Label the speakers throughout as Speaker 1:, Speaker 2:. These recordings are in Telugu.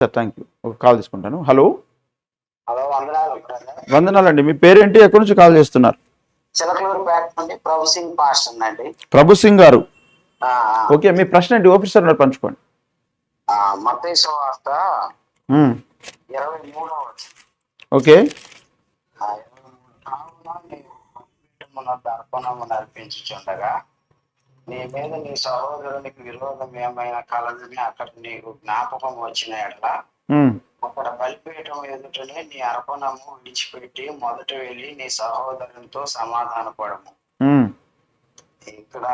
Speaker 1: సార్ థ్యాంక్ యూ ఒక కాల్ తీసుకుంటాను. హలో
Speaker 2: హలో వందనాలు. బ్రదర్
Speaker 1: వందనాలండి. మీ పేరేంటి? ఎక్కడి నుంచి కాల్ చేస్తున్నారు?
Speaker 2: ప్రభు సింగ్
Speaker 1: గారు. ఓకే మీ ప్రశ్న ఏంటి? ఆఫీసర్ ఉన్నారు పంచుకోండి. ఓకే.
Speaker 2: అర్పించుచుండగా నీ మీద నీ సహోదరునికి విరోధం ఏమైనా కలదని అక్కడ నీకు జ్ఞాపకం వచ్చిన
Speaker 1: మ్మ్.
Speaker 2: అక్కడ బలిపీఠం ఎదుటనే నీ అర్పణము విడిచిపెట్టి మొదట వెళ్ళి నీ సహోదరునితో సమాధానపడము. ఇక్కడ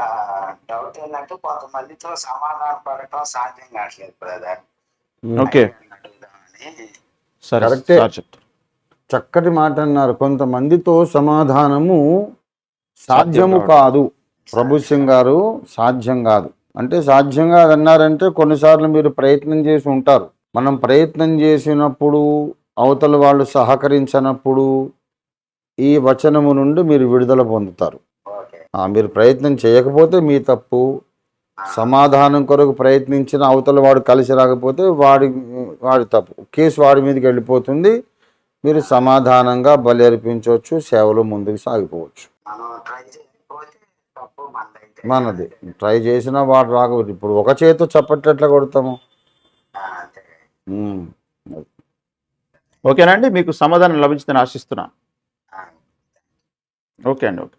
Speaker 2: డౌట్ ఏంటంటే కొంతమందితో సమాధాన పడటం సాధ్యం కావట్లేదు బ్రదర్.
Speaker 1: ఓకే.
Speaker 3: కరెక్టే. చక్కటి మాట అన్నారు. కొంతమందితో సమాధానము సాధ్యము
Speaker 1: సాధ్యం
Speaker 3: కాదు. ప్రభు సింగ్ గారు సాధ్యం కాదు. అంటే సాధ్యం కాదు అన్నారంటే కొన్నిసార్లు మీరు ప్రయత్నం చేసి ఉంటారు. మనం ప్రయత్నం చేసినప్పుడు అవతల వాళ్ళు సహకరించినప్పుడు ఈ వచనము నుండి మీరు విడుదల పొందుతారు. మీరు ప్రయత్నం చేయకపోతే మీ తప్పు. సమాధానం కొరకు ప్రయత్నించిన అవతల వాడు కలిసి రాకపోతే వాడి వాడి తప్పు. కేసు వాడి మీదకి వెళ్ళిపోతుంది. మీరు సమాధానంగా బలి అర్పించవచ్చు సేవలు ముందుకు సాగిపోవచ్చు. మనది. ట్రై చేసినా వాడు రాకపోతే ఇప్పుడు ఒక చేతితో చప్పట్లు కొడతాము.
Speaker 1: ఓకేనండి మీకు సమాధానం లభించిందని ఆశిస్తున్నాను. ఓకే అండి ఓకే.